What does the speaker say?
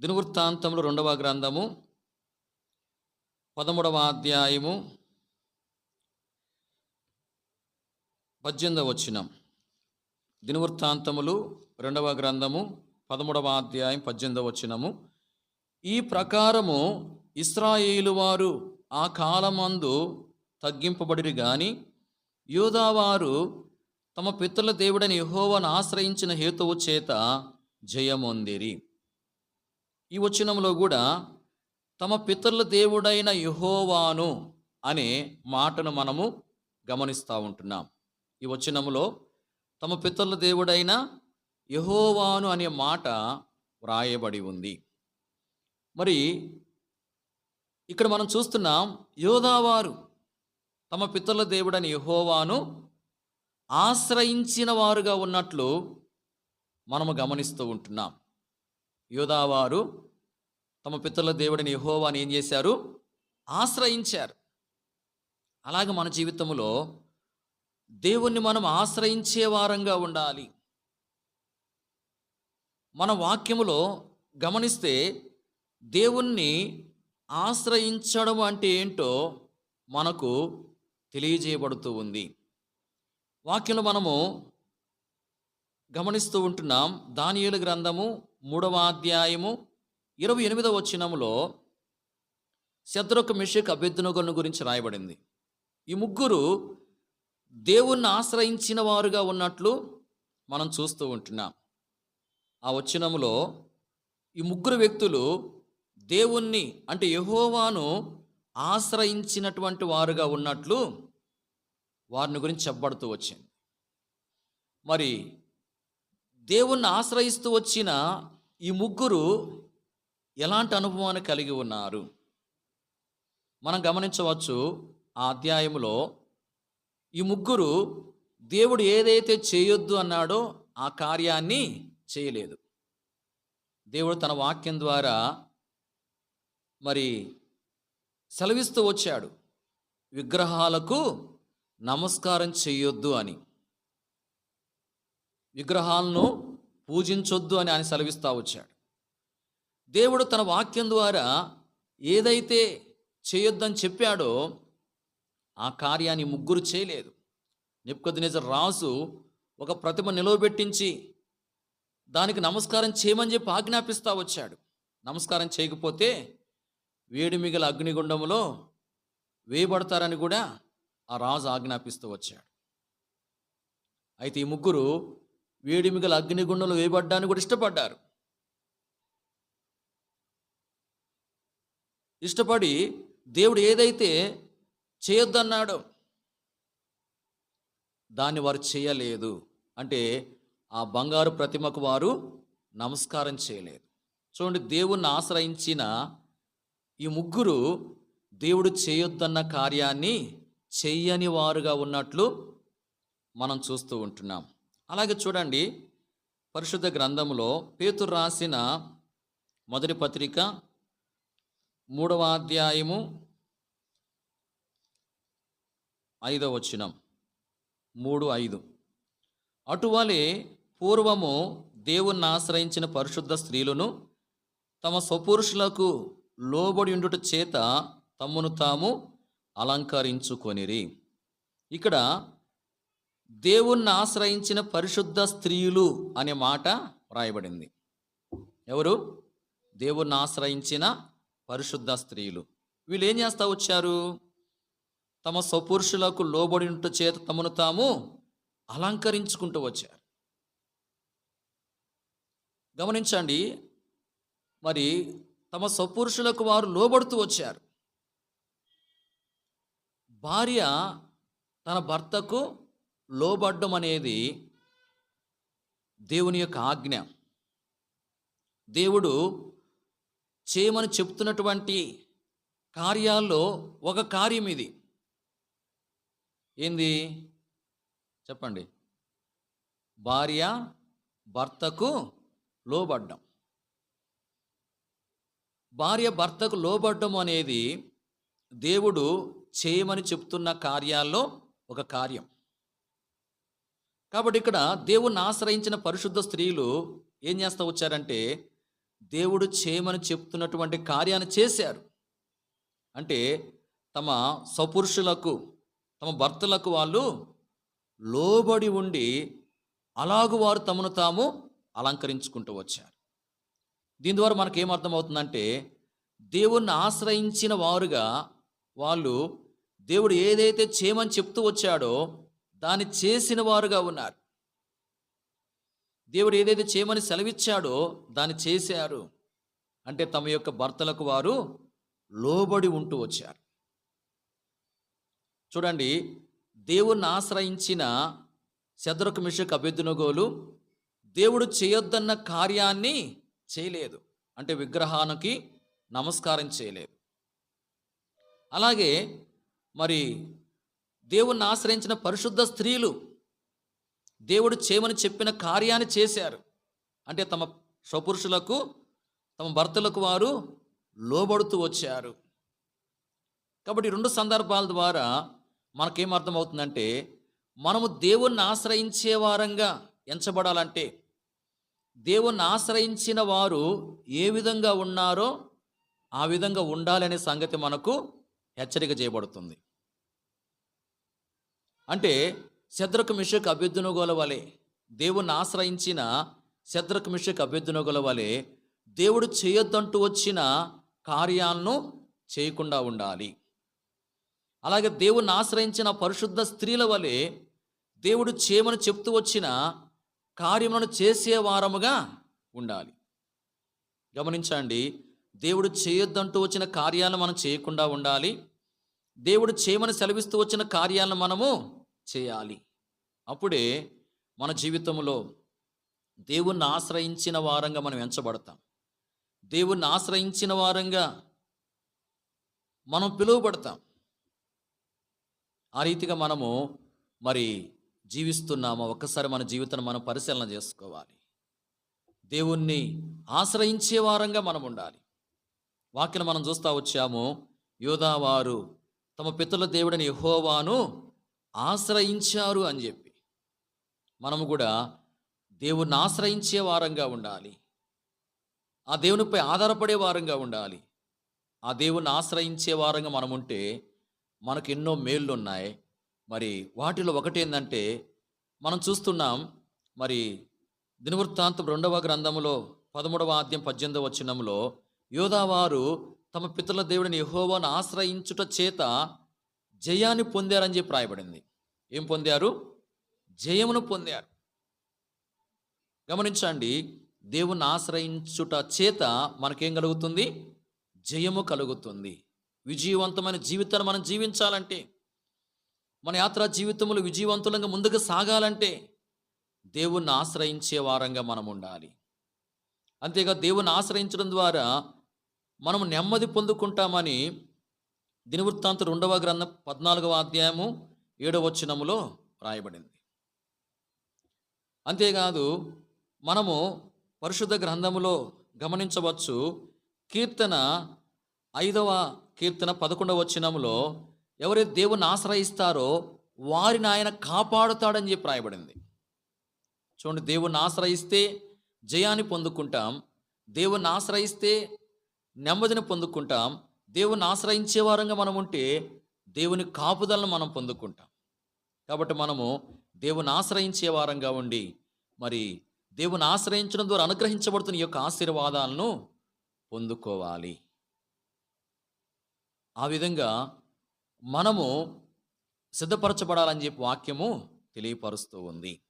దినవృత్తాంతములు రెండవ గ్రంథము పదమూడవ అధ్యాయము పద్దెనిమిదవ వచ్చినం దినవృత్తాంతములు రెండవ గ్రంథము పదమూడవ అధ్యాయం పద్దెనిమిదవ వచ్చినము ఈ ప్రకారము ఇస్రాయేలు వారు ఆ కాలమందు తగ్గింపబడిరి గాని యూదావారు తమ పితృల దేవుడని యహోవను ఆశ్రయించిన హేతువు చేత జయమొందిరి. ఈ వచనంలో కూడా తమ పితరుల దేవుడైన యహోవాను అనే మాటను మనము గమనిస్తూ ఉంటున్నాం. ఈ వచనంలో తమ పితరుల దేవుడైన యహోవాను అనే మాట వ్రాయబడి ఉంది. మరి ఇక్కడ మనం చూస్తున్నాం యోధావారు తమ పితరుల దేవుడని యహోవాను ఆశ్రయించిన వారుగా ఉన్నట్లు మనము గమనిస్తూ ఉంటున్నాం. యోధావారు తమ పితరుల దేవుడిని యహోవాని ఏం చేశారు? ఆశ్రయించారు. అలాగే మన జీవితంలో దేవుణ్ణి మనం ఆశ్రయించే వారంగా ఉండాలి. మన వాక్యములో గమనిస్తే దేవుణ్ణి ఆశ్రయించడం అంటే ఏంటో మనకు తెలియజేయబడుతూ ఉంది. వాక్యంలో మనము గమనిస్తూ ఉంటున్నాం. దానియుల గ్రంథము మూడవ అధ్యాయము ఇరవై ఎనిమిదవ వచనములో శత్రుక మిషక్ అభ్యర్థునుగను గురించి రాయబడింది. ఈ ముగ్గురు దేవుణ్ణి ఆశ్రయించిన వారుగా ఉన్నట్లు మనం చూస్తూ ఉంటున్నాం. ఆ వచ్చినములో ఈ ముగ్గురు వ్యక్తులు దేవుణ్ణి అంటే యహోవాను ఆశ్రయించినటువంటి వారుగా ఉన్నట్లు వారిని గురించి చెప్పబడుతూ వచ్చింది. మరి దేవుణ్ణి ఆశ్రయిస్తూ వచ్చిన ఈ ముగ్గురు ఎలాంటి అనుభవాన్ని కలిగి ఉన్నారు? మనం గమనించవచ్చు ఆ అధ్యాయంలో ఈ ముగ్గురు దేవుడు ఏదైతే చేయొద్దు అన్నాడో ఆ కార్యాన్ని చేయలేదు. దేవుడు తన వాక్యం ద్వారా మరి సెలవిస్తూ వచ్చాడు విగ్రహాలకు నమస్కారం చేయొద్దు అని. విగ్రహాలను పూజించొద్దు అని ఆయన సెలవిస్తూ వచ్చాడు. దేవుడు తన వాక్యం ద్వారా ఏదైతే చేయొద్దని చెప్పాడో ఆ కార్యాన్ని ముగ్గురు చేయలేదు. నిప్పుకొద్దినేజ రాజు ఒక ప్రతిమ నిలవబెట్టించి దానికి నమస్కారం చేయమని చెప్పి ఆజ్ఞాపిస్తూ వచ్చాడు. నమస్కారం చేయకపోతే వేడి మిగిల అగ్నిగుండంలో వేయబడతారని కూడా ఆ రాజు ఆజ్ఞాపిస్తూ వచ్చాడు. అయితే ఈ ముగ్గురు వేడిమిగల అగ్నిగుండంలో వేయబడ్డానికి కూడా ఇష్టపడ్డారు. ఇష్టపడి దేవుడు ఏదైతే చేయొద్దన్నాడో దాన్ని వారు చేయలేదు. అంటే ఆ బంగారు ప్రతిమకు వారు నమస్కారం చేయలేదు. చూడండి దేవుణ్ణి ఆశ్రయించిన ఈ ముగ్గురు దేవుడు చేయొద్దన్న కార్యాన్ని చెయ్యని వారుగా ఉన్నట్లు మనం చూస్తూ ఉంటున్నాం. అలాగే చూడండి పరిశుద్ధ గ్రంథంలో పేతురు రాసిన మొదటి పత్రిక మూడవ అధ్యాయము ఐదవ వచనం మూడు ఐదు. అటువలే పూర్వము దేవుణ్ణి ఆశ్రయించిన పరిశుద్ధ స్త్రీలను తమ స్వపురుషులకు లోబడి ఉండుట చేత తమ్మును తాము అలంకరించుకొనిరి. ఇక్కడ దేవుణ్ణి ఆశ్రయించిన పరిశుద్ధ స్త్రీలు అనే మాట వ్రాయబడింది. ఎవరు? దేవుణ్ణి ఆశ్రయించిన పరిశుద్ధ స్త్రీలు. వీళ్ళు ఏం చేస్తా వచ్చారు? తమ సపురుషులకు లోబడి చేత తమను తాము అలంకరించుకుంటూ వచ్చారు. గమనించండి మరి తమ సపురుషులకు వారు లోబడుతూ వచ్చారు. భార్య తన భర్తకు లోబడ్డం అనేది దేవుని యొక్క ఆజ్ఞ. దేవుడు చేయమని చెప్తున్నటువంటి కార్యాల్లో ఒక కార్యం ఇది. ఏంది? చెప్పండి. భార్య భర్తకు లోబడ్డం. భార్య భర్తకు లోబడ్డం అనేది దేవుడు చేయమని చెప్తున్న కార్యాల్లో ఒక కార్యం. కాబట్టి ఇక్కడ దేవుణ్ణి ఆశ్రయించిన పరిశుద్ధ స్త్రీలు ఏం చేస్తూ వచ్చారంటే దేవుడు చేయమని చెప్తున్నటువంటి కార్యాన్ని చేశారు. అంటే తమ సపురుషులకు తమ భర్తలకు వాళ్ళు లోబడి ఉండి అలాగు వారు తమను తాము అలంకరించుకుంటూ వచ్చారు. దీని ద్వారా మనకు ఏమర్థమవుతుందంటే దేవుణ్ణి ఆశ్రయించిన వారుగా వాళ్ళు దేవుడు ఏదైతే చేయమని చెప్తూ వచ్చాడో దాన్ని చేసిన వారుగా ఉన్నారు. దేవుడు ఏదైతే చేయమని సెలవిచ్చాడో దాన్ని చేశారు. అంటే తమ యొక్క భర్తలకు వారు లోబడి ఉంటూ వచ్చారు. చూడండి దేవుణ్ణి ఆశ్రయించిన శద్రకు మిషక్ అభ్యర్థునగోలు దేవుడు చేయొద్దన్న కార్యాన్ని చేయలేదు. అంటే విగ్రహానికి నమస్కారం చేయలేదు. అలాగే మరి దేవుణ్ణి ఆశ్రయించిన పరిశుద్ధ స్త్రీలు దేవుడు చేయమని చెప్పిన కార్యాన్ని చేశారు. అంటే తమ స్వపురుషులకు తమ భర్తలకు వారు లోబడుతూ వచ్చారు. కాబట్టి రెండు సందర్భాల ద్వారా మనకేం అర్థమవుతుందంటే మనము దేవుణ్ణి ఆశ్రయించే వారంగా ఎంచబడాలంటే దేవుణ్ణి ఆశ్రయించిన వారు ఏ విధంగా ఉన్నారో ఆ విధంగా ఉండాలనే సంగతి మనకు హెచ్చరిక చేయబడుతుంది. అంటే శద్రకు మిషక్ అభ్యర్థునుగోల వలె దేవుణ్ణి ఆశ్రయించిన శద్రకు మిషక్ అభ్యర్థునుగోల వలె దేవుడు చేయొద్దంటూ వచ్చిన కార్యాలను చేయకుండా ఉండాలి. అలాగే దేవుణ్ణి ఆశ్రయించిన పరిశుద్ధ స్త్రీల వలె దేవుడు చేయమని చెప్తూ వచ్చిన కార్యములను చేసేవారముగా ఉండాలి. గమనించండి దేవుడు చేయొద్దంటూ వచ్చిన కార్యాలను మనం చేయకుండా ఉండాలి. దేవుడు చేయమని సెలవిస్తూ వచ్చిన కార్యాలను మనము చేయాలి. అప్పుడే మన జీవితంలో దేవుణ్ణి ఆశ్రయించిన వారంగా మనం ఎంచబడతాం. దేవుణ్ణి ఆశ్రయించిన వారంగా మనం పిలువబడతాం. ఆ రీతిగా మనము మరి జీవిస్తున్నామా? ఒక్కసారి మన జీవితాన్ని మనం పరిశీలన చేసుకోవాలి. దేవుణ్ణి ఆశ్రయించే వారంగా మనం ఉండాలి. వాక్యను మనం చూస్తూ వచ్చాము. యోధావారు తమ పితల దేవుడని యహోవాను ఆశ్రయించారు అని చెప్పి. మనము కూడా దేవుణ్ణి ఆశ్రయించే వారంగా ఉండాలి. ఆ దేవునిపై ఆధారపడే వారంగా ఉండాలి. ఆ దేవుణ్ణి ఆశ్రయించే వారంగా మనం ఉంటే మనకు ఎన్నో మేళ్ళు ఉన్నాయి మరి వాటిలో ఒకటేందంటే మనం చూస్తున్నాం మరి దినవృత్తాంతం రెండవ గ్రంథములో పదమూడవ ఆద్యం పద్దెనిమిదవ వచనంలో యోధావారు తమ పితల దేవుడిని యహోవాను ఆశ్రయించుట చేత జయాన్ని పొందారని చెప్పి రాయబడింది. ఏం పొందారు? జయమును పొందారు. గమనించండి దేవుణ్ణి ఆశ్రయించుట చేత మనకేం కలుగుతుంది? జయము కలుగుతుంది. విజయవంతమైన జీవితాన్ని మనం జీవించాలంటే మన యాత్రా జీవితంలో విజయవంతులంగా ముందుకు సాగాలంటే దేవుణ్ణి ఆశ్రయించే వారంగా మనం ఉండాలి. అంతేగా దేవుణ్ణి ఆశ్రయించడం ద్వారా మనం నెమ్మది పొందుకుంటామని దినవృత్తాంత రెండవ గ్రంథం పద్నాలుగవ అధ్యాయము ఏడవ వచనములో రాయబడింది. అంతేకాదు మనము పరిశుద్ధ గ్రంథములో గమనించవచ్చు కీర్తన ఐదవ కీర్తన పదకొండవ వచనములో ఎవరైతే దేవుని ఆశ్రయిస్తారో వారిని ఆయన కాపాడుతాడని చెప్పి రాయబడింది. చూడండి దేవుణ్ణి ఆశ్రయిస్తే జయాన్ని పొందుకుంటాం. దేవుణ్ణి ఆశ్రయిస్తే నెమ్మదిని పొందుకుంటాం. దేవుని ఆశ్రయించే వారంగా మనం ఉంటే దేవుని కాపుదలను మనం పొందుకుంటాం. కాబట్టి మనము దేవుని ఆశ్రయించే వారంగా ఉండి మరి దేవుని ఆశ్రయించడం ద్వారా అనుగ్రహించబడుతున్న ఈ యొక్క ఆశీర్వాదాలను పొందుకోవాలి. ఆ విధంగా మనము సిద్ధపరచబడాలని చెప్పి వాక్యము తెలియపరుస్తూ ఉంది.